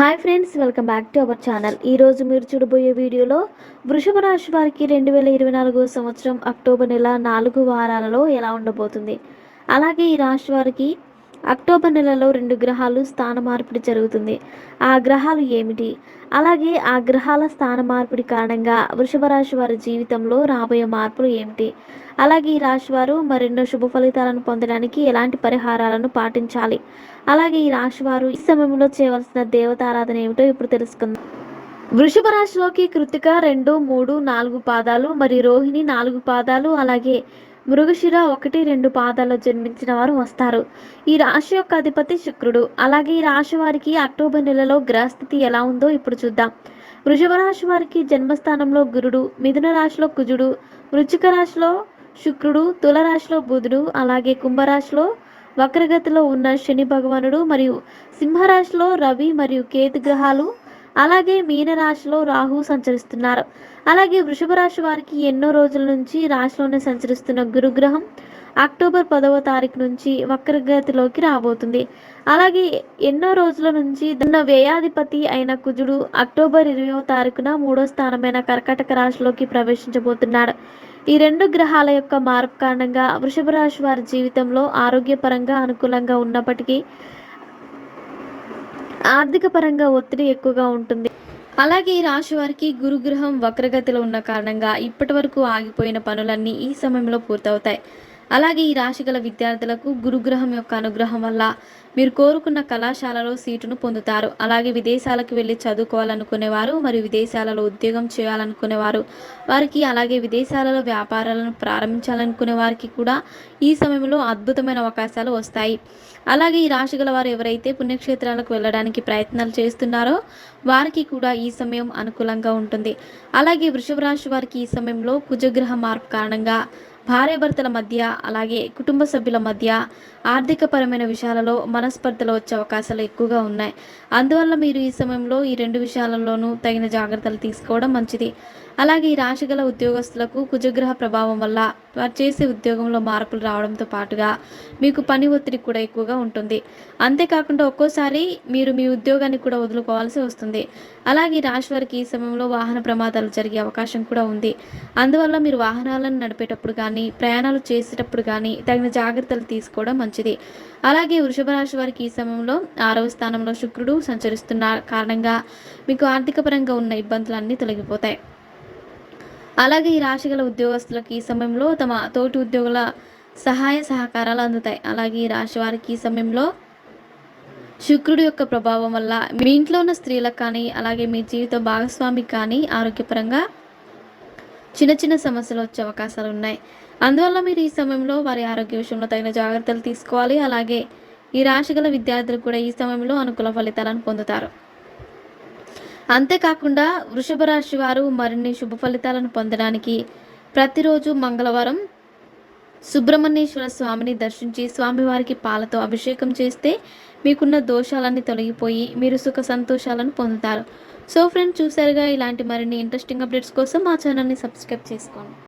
Hi friends welcome back to our channel. ఈరోజు మీరు చూడబోయే వీడియోలో వృషభ రాశి వారికి రెండు వేల ఇరవై నాలుగు సంవత్సరం అక్టోబర్ నెల నాలుగు వారాలలో ఎలా ఉండబోతుంది? అలాగే ఈ రాశి వారికి అక్టోబర్ నెలలో రెండు గ్రహాలు స్థాన మార్పిడి జరుగుతుంది. ఆ గ్రహాలు ఏమిటి? అలాగే ఆ గ్రహాల స్థాన మార్పిడి కారణంగా వృషభ రాశి వారి జీవితంలో రాబోయే మార్పులు ఏమిటి? అలాగే ఈ రాశి వారు మరెన్నో శుభ ఫలితాలను పొందడానికి ఎలాంటి పరిహారాలను పాటించాలి? అలాగే ఈ రాశి వారు ఈ సమయంలో చేయవలసిన దేవతారాధన ఏమిటో ఇప్పుడు తెలుసుకుందాం. వృషభ రాశిలోకి కృతిక రెండు మూడు నాలుగు పాదాలు మరియు రోహిణి నాలుగు పాదాలు అలాగే మృగశిర ఒకటి రెండు పాదాల్లో జన్మించిన వారు వస్తారు. ఈ రాశి యొక్క అధిపతి శుక్రుడు. అలాగే ఈ రాశి వారికి అక్టోబర్ నెలలో గ్రహస్థితి ఎలా ఉందో ఇప్పుడు చూద్దాం. వృషభ రాశి వారికి జన్మస్థానంలో గురుడు మిథున రాశిలో కుజుడు వృచ్చిక రాశిలో శుక్రుడు తులరాశిలో బుధుడు అలాగే కుంభరాశిలో వక్రగతిలో ఉన్న శని భగవానుడు మరియు సింహరాశిలో రవి మరియు కేతు గ్రహాలు అలాగే మీనరాశిలో రాహు సంచరిస్తున్నారు. అలాగే వృషభ రాశి వారికి ఎన్నో రోజుల నుంచి రాశిలోనే సంచరిస్తున్న గురుగ్రహం అక్టోబర్ పదవ తారీఖు నుంచి వక్రగతిలోకి రాబోతుంది. అలాగే ఎన్నో రోజుల నుంచి ఉన్న వ్యయాధిపతి అయిన కుజుడు అక్టోబర్ ఇరవయో తారీఖున మూడో స్థానమైన కర్కాటక రాశిలోకి ప్రవేశించబోతున్నాడు. ఈ రెండు గ్రహాల యొక్క మార్పు కారణంగా వృషభ రాశి వారి జీవితంలో ఆరోగ్యపరంగా అనుకూలంగా ఉన్నప్పటికీ ఆర్థిక పరంగా ఒత్తిడి ఎక్కువగా ఉంటుంది. అలాగే ఈ రాశి వారికి గురుగ్రహం వక్రగతిలో ఉన్న కారణంగా ఇప్పటి వరకు ఆగిపోయిన పనులన్నీ ఈ సమయంలో పూర్తవుతాయి. అలాగే ఈ రాశి గల విద్యార్థులకు గురుగ్రహం యొక్క అనుగ్రహం వల్ల మీరు కోరుకున్న కళాశాలలో సీటును పొందుతారు. అలాగే విదేశాలకు వెళ్ళి చదువుకోవాలనుకునేవారు మరియు విదేశాలలో ఉద్యోగం చేయాలనుకునేవారు వారికి అలాగే విదేశాలలో వ్యాపారాలను ప్రారంభించాలనుకునే వారికి కూడా ఈ సమయంలో అద్భుతమైన అవకాశాలు వస్తాయి. అలాగే ఈ రాశి గల వారు ఎవరైతే పుణ్యక్షేత్రాలకు వెళ్ళడానికి ప్రయత్నాలు చేస్తున్నారో వారికి కూడా ఈ సమయం అనుకూలంగా ఉంటుంది. అలాగే వృషభ రాశి వారికి ఈ సమయంలో కుజగ్రహ మార్పు కారణంగా భార్యాభర్తల మధ్య అలాగే కుటుంబ సభ్యుల మధ్య ఆర్థికపరమైన విషయాలలో మనస్పర్ధలు వచ్చే అవకాశాలు ఎక్కువగా ఉన్నాయి. అందువల్ల మీరు ఈ సమయంలో ఈ రెండు విషయాలలోనూ తగిన జాగ్రత్తలు తీసుకోవడం మంచిది. అలాగే ఈ రాశి గల ఉద్యోగస్తులకు కుజగ్రహ ప్రభావం వల్ల వారు చేసే ఉద్యోగంలో మార్పులు రావడంతో పాటుగా మీకు పని ఒత్తిడి కూడా ఎక్కువగా ఉంటుంది. అంతేకాకుండా ఒక్కోసారి మీరు మీ ఉద్యోగాన్ని కూడా వదులుకోవాల్సి వస్తుంది. అలాగే ఈ రాశి వారికి ఈ సమయంలో వాహన ప్రమాదాలు జరిగే అవకాశం కూడా ఉంది. అందువల్ల మీరు వాహనాలను నడిపేటప్పుడు కానీ ప్రయాణాలు చేసేటప్పుడు కానీ తగిన జాగ్రత్తలు తీసుకోవడం మంచిది. అలాగే వృషభ రాశి వారికి ఈ సమయంలో ఆరవ స్థానంలో శుక్రుడు సంచరిస్తున్న కారణంగా మీకు ఆర్థికపరంగా ఉన్న ఇబ్బందులన్నీ తొలగిపోతాయి. అలాగే ఈ రాశిగల ఉద్యోగస్తులకు ఈ సమయంలో తమ తోటి ఉద్యోగుల సహాయ సహకారాలు అందుతాయి. అలాగే ఈ రాశి వారికి ఈ సమయంలో శుక్రుడు యొక్క ప్రభావం వల్ల మీ ఇంట్లో ఉన్న స్త్రీలకు కానీ అలాగే మీ జీవిత భాగస్వామికి కానీ ఆరోగ్యపరంగా చిన్న చిన్న సమస్యలు వచ్చే అవకాశాలు ఉన్నాయి. అందువల్ల మీరు ఈ సమయంలో వారి ఆరోగ్య విషయంలో తగిన జాగ్రత్తలు తీసుకోవాలి. అలాగే ఈ రాశి గల విద్యార్థులు కూడా ఈ సమయంలో అనుకూల ఫలితాలను పొందుతారు. అంతేకాకుండా వృషభ రాశి వారు మరిన్ని శుభ ఫలితాలను పొందడానికి ప్రతిరోజు మంగళవారం సుబ్రహ్మణ్యేశ్వర స్వామిని దర్శించి స్వామివారికి పాలతో అభిషేకం చేస్తే మీకున్న దోషాలన్నీ తొలగిపోయి మీరు సుఖ సంతోషాలను పొందుతారు. సో ఫ్రెండ్స్ చూసారుగా ఇలాంటి మరిన్ని ఇంట్రెస్టింగ్ అప్డేట్స్ కోసం మా ఛానల్ని సబ్స్క్రైబ్ చేసుకోండి.